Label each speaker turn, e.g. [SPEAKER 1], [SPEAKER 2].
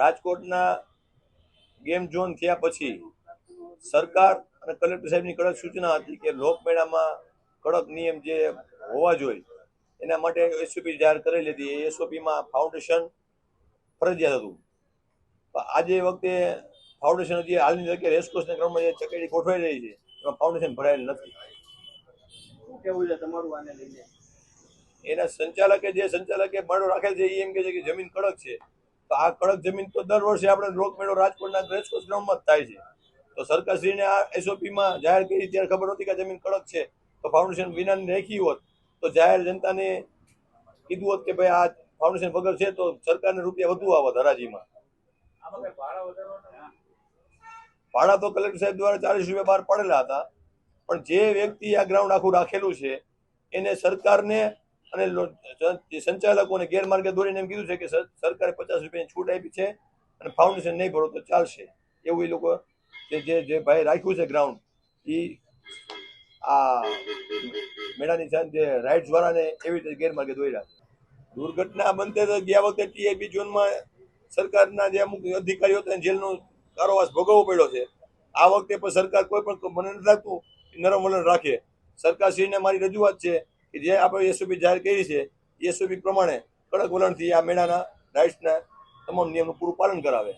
[SPEAKER 1] રાજકોટના game zone થયા પછી સરકાર અને કલેક્ટર સાહેબની કડક સૂચના હતી કે લોકમેળામાં કડક નિયમ જે હોવા જોઈએ એના માટે એસઓપી જાહેર કરેલી હતી. એ એસઓપીમાં ફાઉન્ડેશન ફરજિયાત હતું. આજે વખતે ફાઉન્ડેશન હજી હાલની જગ્યાએ રેસકોર્સના ક્રમમાં જે ચકેડી ગોઠવાઈ રહી છે એમાં ફાઉન્ડેશન ભરાયેલ નથી.
[SPEAKER 2] કેવું છે તમારું આને લઈને?
[SPEAKER 1] એના સંચાલકે જે સંચાલકે માળો રાખેલ છે એ એમ કે છે કે જમીન કડક છે. તો આ કડક જમીન તો દર વર્ષે આપણે લોકમેળો રાજકોટના રેસકોર્સ ગ્રાઉન્ડમાં જ થાય છે. તો સરકારશ્રીને આ એસઓપીમાં જાહેર કરી ત્યારે ખબર હતી કે જમીન કડક છે. તો ફાઉન્ડેશન વિનાની રાખી હોત તો જાહેર જનતાને કીધું હોત કે ભાઈ આ ફાઉન્ડેશન વગર છે તો સરકારને રૂપિયા વધુ આવત હરાજીમાં.
[SPEAKER 2] ભાડા
[SPEAKER 1] તો કલેક્ટર સાહેબ દ્વારા ચાલીસ રૂપિયા બહાર પડેલા હતા. પણ જે વ્યક્તિ આ ગ્રાઉન્ડ આખું રાખેલું છે, એને સરકારને અને સંચાલકોને ગેરમાર્ગે દોરીને એમ કીધું છે કે સરકારે પચાસ રૂપિયાની છૂટ આપી છે અને ફાઉન્ડેશન નહીં ભરો તો ચાલશે. એવું એ લોકો જે જે ભાઈ રાખ્યું છે ગ્રાઉન્ડ એ આ મેળાની સાંજ જે રાઇટ્સ વાળાને એવી રીતે ગેરમાર્ગે દોર્યા રાખે દુર્ઘટના બનતે તો ગયા વખતે ટીએબી ઝોનમાં સરકારના જે અમુક અધિકારીઓ હતા જેલનો કારોવાસ ભોગવવો પડ્યો છે. આ વખતે પણ સરકાર કોઈ પણ મને નથી લાગતું નરમ વલણ રાખે. સરકારશ્રીને મારી રજૂઆત છે કે જે આપણે એસઓપી જાહેર કરી છે એસઓપી પ્રમાણે કડક વલણથી આ મેળાના રાઇટ્સના તમામ નિયમનું પૂરું પાલન કરાવે.